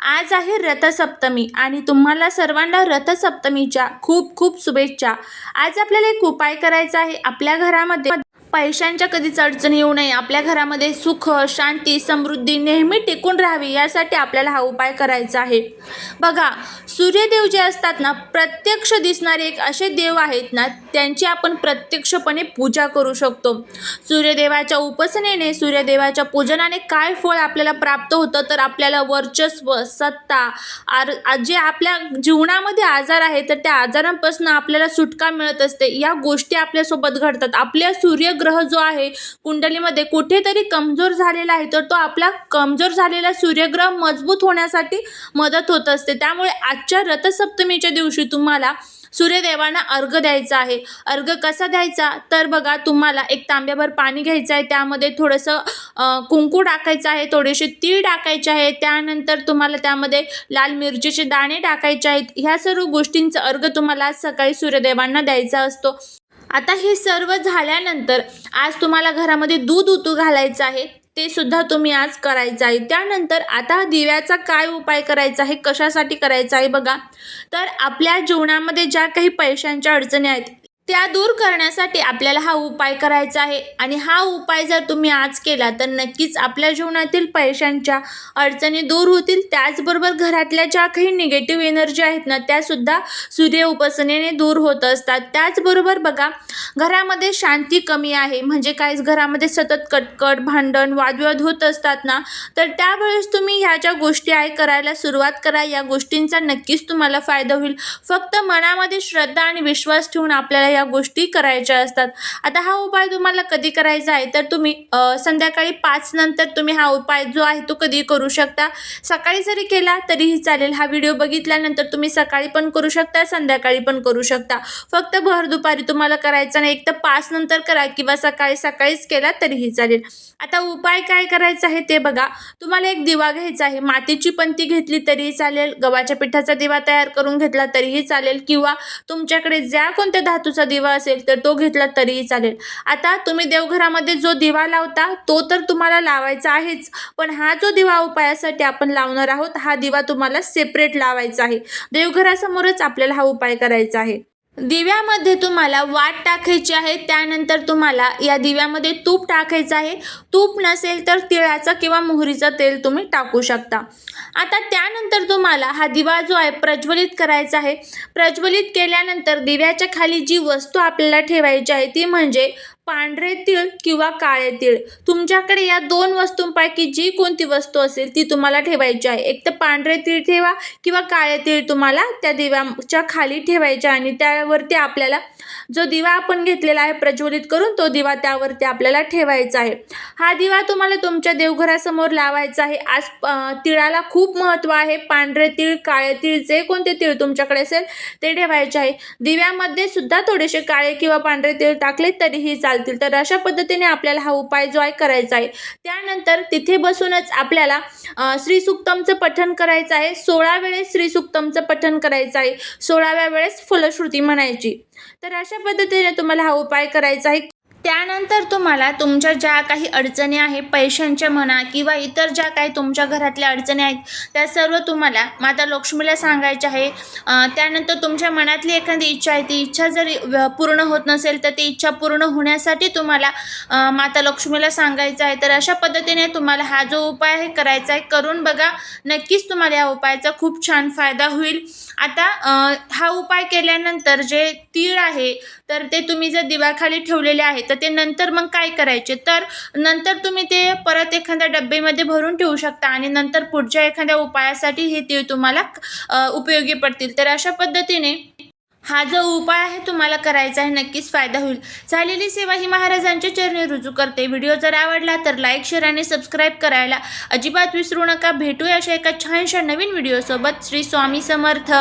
आज आहे रथसप्तमी आणि तुम्हाला सर्वांना रथसप्तमीच्या खूप खूप शुभेच्छा. आज आपल्याला एक उपाय करायचा आहे. आपल्या घरामध्ये पैशांच्या कधीच अडचण येऊ नये. आपल्या घरामध्ये सुख शांती समृद्धी नेहमी टिकून राहावी यासाठी आपल्याला हा उपाय करायचा आहे. बघा सूर्यदेव जे असतात ना प्रत्यक्ष दिसणारे एक असे देव आहेत ना त्यांची आपण प्रत्यक्षपणे पूजा करू शकतो. सूर्यदेवाच्या उपासनेने सूर्यदेवाच्या पूजनाने काय फळ आपल्याला प्राप्त होतं तर आपल्याला वर्चस्व सत्ता आर जे आपल्या जीवनामध्ये आजार आहे तर त्या आजारांपासून आपल्याला सुटका मिळत असते. या गोष्टी आपल्यासोबत घडतात. आपल्या सूर्य ग्रह जो आहे कुंडलीमध्ये कुठेतरी कमजोर झालेला आहे तर तो आपला कमजोर झालेला सूर्यग्रह मजबूत होण्यासाठी मदत होत असते. त्यामुळे आजच्या रथसप्तमीच्या दिवशी तुम्हाला सूर्यदेवांना अर्घ द्यायचा आहे. अर्घ कसा द्यायचा? तर बघा तुम्हाला एक तांब्याभर पाणी घ्यायचं आहे. त्यामध्ये थोडंसं कुंकू टाकायचं आहे थोडेसे तीळ टाकायचे आहे. त्यानंतर तुम्हाला त्यामध्ये लाल मिरचीचे दाणे टाकायचे आहेत. ह्या सर्व गोष्टींचा अर्घ तुम्हाला आज सकाळी सूर्यदेवांना द्यायचा असतो. आता हे सर्व झाल्यानंतर आज तुम्हाला घरामध्ये दूध उतू घालायचं आहे ते सुद्धा तुम्ही आज करायचं आहे. त्यानंतर आता दिव्याचा काय उपाय करायचा आहे कशासाठी करायचा आहे बघा. तर आपल्या जीवनामध्ये ज्या काही पैशांच्या अडचणी आहेत त्या दूर करण्यासाठी आपल्याला हा उपाय करायचा आहे. आणि हा उपाय जर तुम्ही आज केला तर नक्कीच आपल्या जीवनातील पैशांच्या अडचणी दूर होतील. त्याचबरोबर घरातल्या ज्या काही निगेटिव्ह एनर्जी आहेत ना त्यासुद्धा सूर्य उपासनेने दूर होत असतात. त्याचबरोबर बघा घरामध्ये शांती कमी आहे. म्हणजे काय घरामध्ये सतत कटकट भांडण वादविवाद होत असतात ना तर त्यावेळेस तुम्ही ह्या ज्या गोष्टी आहे करायला सुरुवात करा. या गोष्टींचा नक्कीच तुम्हाला फायदा होईल. फक्त मनामध्ये श्रद्धा आणि विश्वास ठेवून आपल्याला या गोष्टी करायच्या असतात. आता हा उपाय तुम्हाला कधी करायचा आहे? तर तुम्ही संध्याकाळी पाच नंतर तुम्ही हा उपाय जो आहे तो कधी करू शकता? सकाळी जरी केला तरीही चालेल. हा व्हिडिओ बघितल्यानंतर तुम्ही सकाळी पण करू शकता संध्याकाळी पण करू शकता. फक्त भर दुपारी तुम्हाला करायचा नाही. एक तर पाच नंतर करा किंवा सकाळी सकाळीच केला तरीही चालेल. आता उपाय काय करायचा आहे ते बघा. तुम्हाला एक दिवा घ्यायचा आहे. मातीची पंती घेतली तरीही चालेल. गव्हाच्या पिठाचा दिवा तयार करून घेतला तरीही चालेल. किंवा तुमच्याकडे ज्या कोणत्या धातूचा दिवा असेल तर तो घेतला तरीही चालेल. आता तुम्ही देवघरामध्ये जो दिवा लावता तो तर तुम्हाला लावायचा आहेच. पण हा जो दिवा उपायासाठी आपण लावणार आहोत हा दिवा तुम्हाला सेपरेट लावायचा आहे. देवघरासमोरच आपल्याला हा उपाय करायचा आहे. दिव्यामध्ये तुम्हाला वाट टाकायची आहे त्यानंतर तुम्हाला या दिव्यामध्ये तूप टाकायचं आहे. तूप नसेल तर तिळाचं किंवा मोहरीचं तेल तुम्ही टाकू शकता. आता त्यानंतर तुम्हाला हा दिवा जो आहे प्रज्वलित करायचा आहे. प्रज्वलित केल्यानंतर दिव्याच्या खाली जी वस्तू आपल्याला ठेवायची आहे ती म्हणजे पांढरे तीळ किंवा काळे तीळ. तुमच्याकडे या दोन वस्तूंपैकी जी कोणती वस्तू असेल ती तुम्हाला ठेवायची आहे. एक तर पांढरे तीळ ठेवा किंवा काळे तीळ तुम्हाला त्या दिव्याच्या खाली ठेवायचे आहे आणि त्यावरती आपल्याला जो दिवा आपण घेतलेला आहे प्रज्वलित करून तो दिवा त्यावरती आपल्याला ठेवायचा आहे. हा हा दिवा तुम्हाला तुमच्या देवघरासमोर लावायचा आहे. आज तिळाला खूप महत्त्व आहे. पांढरे तीळ काळे तीळ जे कोणते तीळ तुमच्याकडे असेल ते ठेवायचे आहे. दिव्यामध्ये सुद्धा थोडेसे काळे किंवा पांढरे तीळ टाकले तरीही चालतील. तर अशा पद्धतीने आपल्याला हा उपाय जो आहे करायचा आहे. त्यानंतर तिथे बसूनच आपल्याला अं, श्रीसुक्तमचं पठण करायचं आहे. सोळा वेळेस श्रीसुक्तमचं पठण करायचं आहे. सोळाव्या वेळेस फलश्रुती म्हणायची. तर अशा पद्धतीने तुम्हाला हा उपाय करायचा आहे. त्यानंतर तुम्हाला तुमच्या ज्या काही अडचणी आहे पैशांच्या म्हणा किंवा इतर ज्या काही तुमच्या घरातल्या अडचणी आहेत त्या सर्व तुम्हाला माता लक्ष्मीला सांगायच्या आहे. त्यानंतर तुमच्या मनातली एखादी इच्छा आहे ती इच्छा जरी व- पूर्ण होत नसेल तर ती इच्छा पूर्ण होण्यासाठी तुम्हाला माता लक्ष्मीला सांगायचं आहे. तर अशा पद्धतीने तुम्हाला हा जो उपाय आहे करायचा आहे करून बघा. नक्कीच तुम्हाला या उपायाचा खूप छान फायदा होईल. आता हा उपाय केल्यानंतर जे तीळ आहे तर ते तुम्ही जर दिव्याखाली ठेवलेले आहे तर ते नंतर मग काय करायचे? तर नंतर तुम्ही ते परत एखाद्या डब्बेमध्ये भरून ठेवू शकता आणि नंतर पुढच्या एखाद्या उपायासाठी हे तीळ तुम्हाला उपयोगी पडतील. तर अशा पद्धतीने हा जो उपाय आहे तुम्हाला करायचा आहे नक्कीच फायदा होईल. झालेली सेवा ही महाराजांच्या चरणी रुजू करते. व्हिडिओ जर आवडला तर लाईक शेअर आणि सबस्क्राईब करायला अजिबात विसरू नका. भेटूया अशा एका छानशा नवीन व्हिडिओसोबत. श्री स्वामी समर्थ.